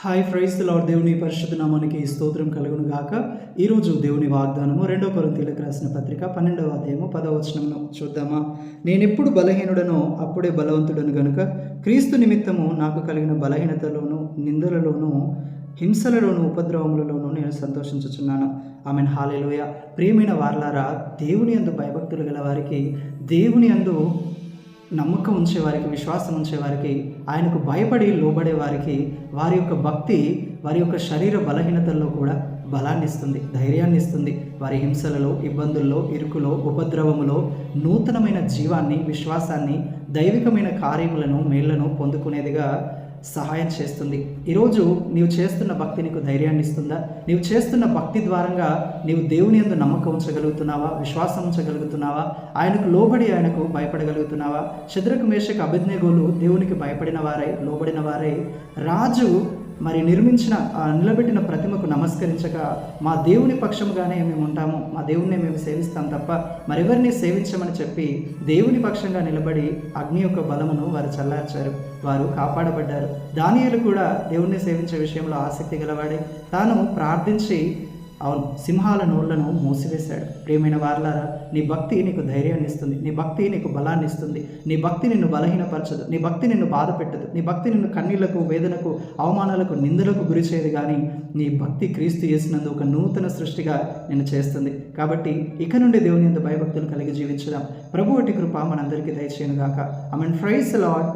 Hi fries lord. దేవుని పరిశుద్ధ నామానికి స్తోత్రం కలుగును గాక. ఈరోజు దేవుని వాగ్దానము రెండో కొరంతీలకు రాసిన పత్రిక పన్నెండవ అధ్యాయము పదవ వచనమును చూద్దామా. నేనెప్పుడు బలహీనుడనో అప్పుడే బలవంతుడను గనుక క్రీస్తు నిమిత్తము నాకు కలిగిన బలహీనతలోను నిందలలోను హింసలలోను ఉపద్రవములలోనూ నేను సంతోషించుచున్నాను. ఆమె హాలేలోయ. ప్రియమైన వార్లారా దేవుని అందు భయభక్తులు గల వారికి దేవుని అందు నమ్మకం ఉంచే వారికి విశ్వాసం ఉంచే వారికి ఆయనకు భయపడి లోబడే వారికి వారి యొక్క భక్తి వారి యొక్క శరీర బలహీనతల్లో కూడా బలాన్ని ఇస్తుంది ధైర్యాన్ని ఇస్తుంది. వారి హింసలలో ఇబ్బందుల్లో ఇరుకులో ఉపద్రవములో నూతనమైన జీవాన్ని విశ్వాసాన్ని దైవికమైన కార్యములను మేళ్ళను పొందుకునేదిగా సహాయం చేస్తుంది. ఈరోజు నీవు చేస్తున్న భక్తి నీకు ధైర్యాన్ని ఇస్తుందా? నీవు చేస్తున్న భక్తి ద్వారంగా నీవు దేవుని యందు నమ్మకం ఉంచగలుగుతున్నావా? విశ్వాసం ఉంచగలుగుతున్నావా? ఆయనకు లోబడి ఆయనకు భయపడగలుగుతున్నావా? శత్రుకు మేషకు అభిజ్ఞగోలు దేవునికి భయపడిన వారై లోబడిన వారై రాజు మరి నిర్మించిన ఆ నిలబెట్టిన ప్రతిమకు నమస్కరించక మా దేవుని పక్షంగానే మేము ఉంటాము మా దేవుణ్ణి మేము సేవిస్తాం తప్ప మరెవరిని సేవించమని చెప్పి దేవుని పక్షంగా నిలబడి అగ్ని యొక్క బలమును వారు చల్లార్చారు వారు కాపాడబడ్డారు. దానియులు కూడా దేవుణ్ణి సేవించే విషయంలో ఆసక్తి గలవాడే తాను ప్రార్థించి అవును. సింహాల నోళ్ళను మూసివేశాడు. ప్రియమైన వార్లారా నీ భక్తి నీకు ధైర్యాన్ని ఇస్తుంది. నీ భక్తి నీకు బలాన్ని ఇస్తుంది. నీ భక్తి నిన్ను బలహీనపరచదు. నీ భక్తి నిన్ను బాధ పెట్టదు నీ భక్తి నిన్ను కన్నీళ్ళకు వేదనకు అవమానాలకు నిందలకు గురిచేది కానీ నీ భక్తి క్రీస్తు చేసినందు ఒక నూతన సృష్టిగా నిన్ను చేస్తుంది. కాబట్టి ఇక నుండి దేవుని ఎంత భయభక్తులు కలిగి జీవించడం ప్రభు వంటి కృప మనందరికీ దయచేయను గాక ఐ మీన్ ఫ్రైస్ లాడ్